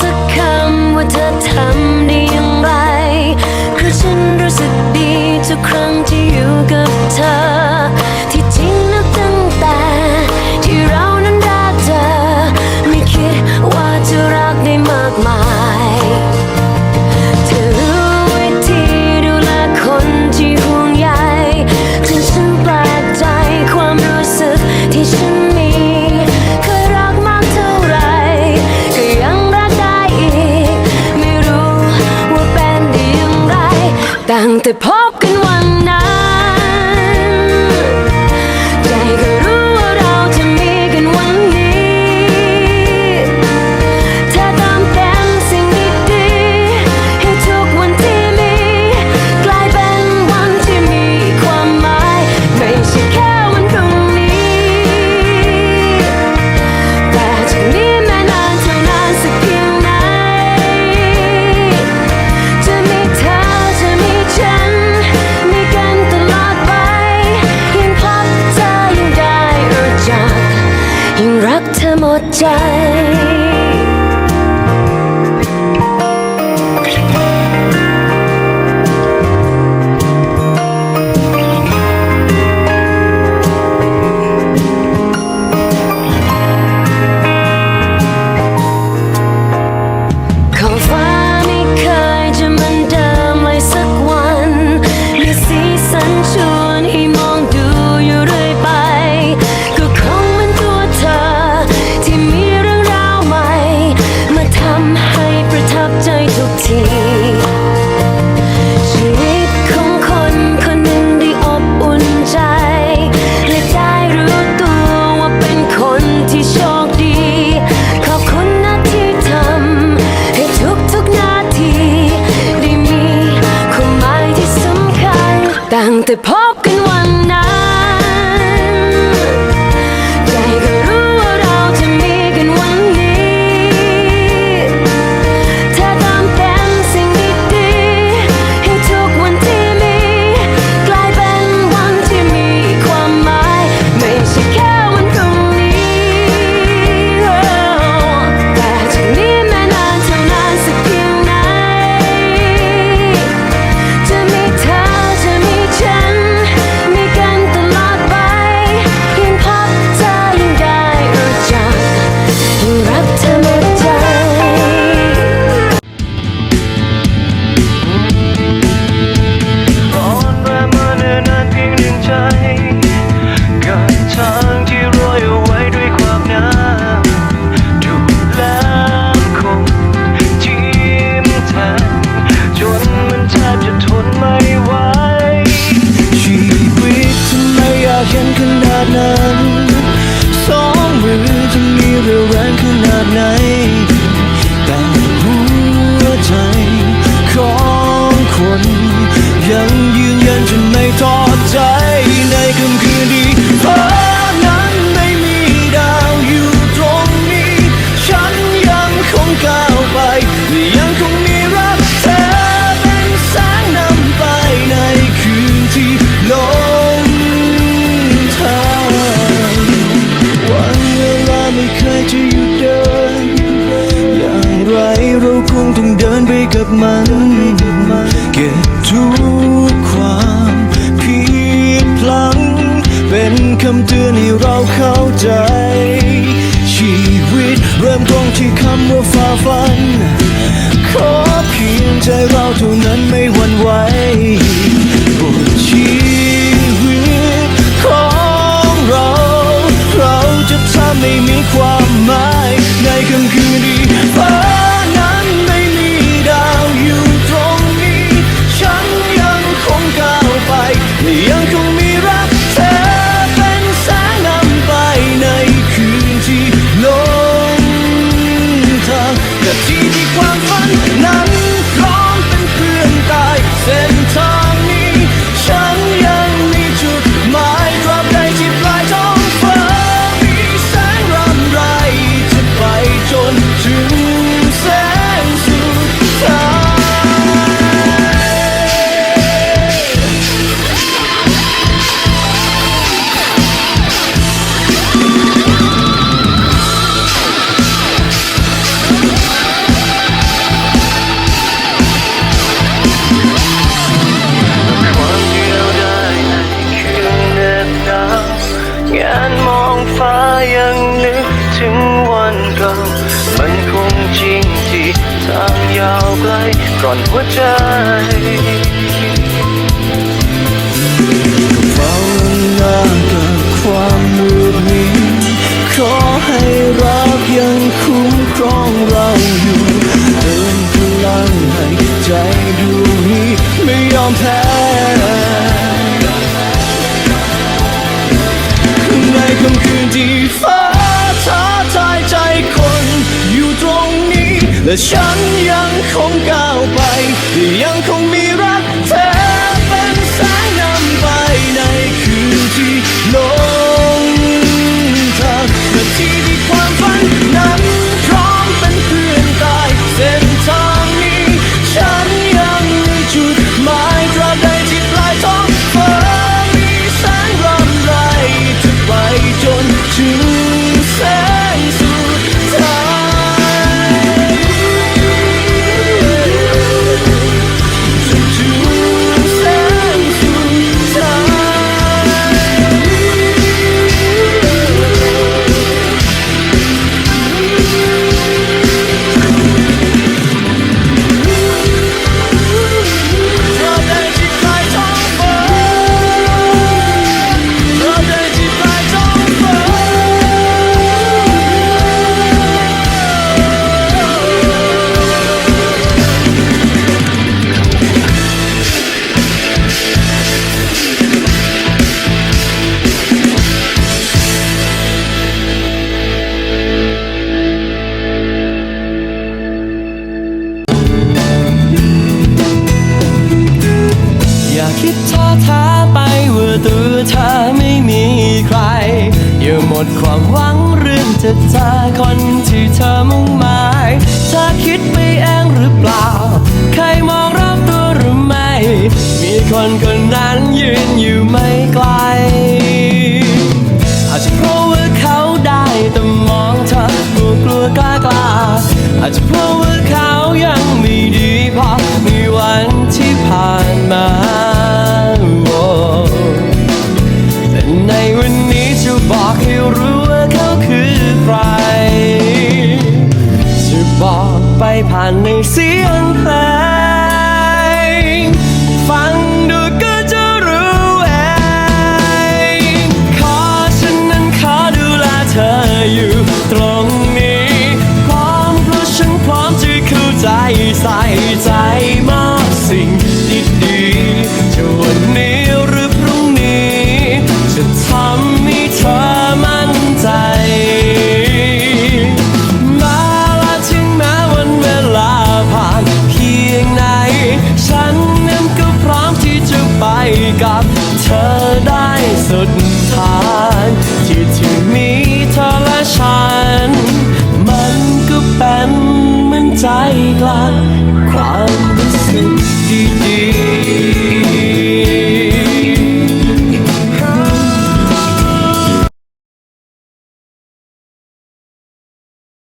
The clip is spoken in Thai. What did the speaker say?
สักคำว่าเธอทำได้อย่างไร คืฉันรู้สึกดีทุกครั้งที่อยู่กับเธอ ที่จริงนัตั้งแต่ที่เรานั้นรักเธอ ไม่คิดว่าจะรักได้มากมาย เธอรู้วิธีดูแลคนที่ห่วงใยถึฉันแปลกใจความรู้สึกที่ฉัน Tante Popkin night ต้องเดินไปกับมัน เก็บทุกความผิดพลัง เป็นคำเตือนให้เราเข้าใจ ชีวิตเริ่มต้นที่คำว่าฝ่าฟัน ขอเพียงใจเราเท่านั้นไม่ว งานมองฟ้ายังนึกถึงวันเก่า มันคงจริงที่ทางยาวไกลก่อนหัวใจเฝ้าหน้ากับความมืดมิดขอให้รักยังคุ้มครองเราอยู่เติมพลังให้ใจดวงนี้ไม่ยอมแพ้ ฟ้าท้าทายใจคนอยู่ตรงนี้ และฉันยังคงก้าวไปยังคง คิดท้อท้าไปว่าตัวเธอไม่มีใคร อย่าหมดความหวังเรื่องจะเจอคนที่เธอมุ่งหมายเธอคิดไปเองหรือเปล่า ใครมองรอบตัวหรือไม่ มีคนคนนั้นยืนอยู่ไม่ไกล อาจจะเพราะว่าเขาได้แต่มองเธอกลัวกลัวกล้ากล้าอาจจะเพราะว่าเขายังไม่ดีพอในวันที่ผ่านมา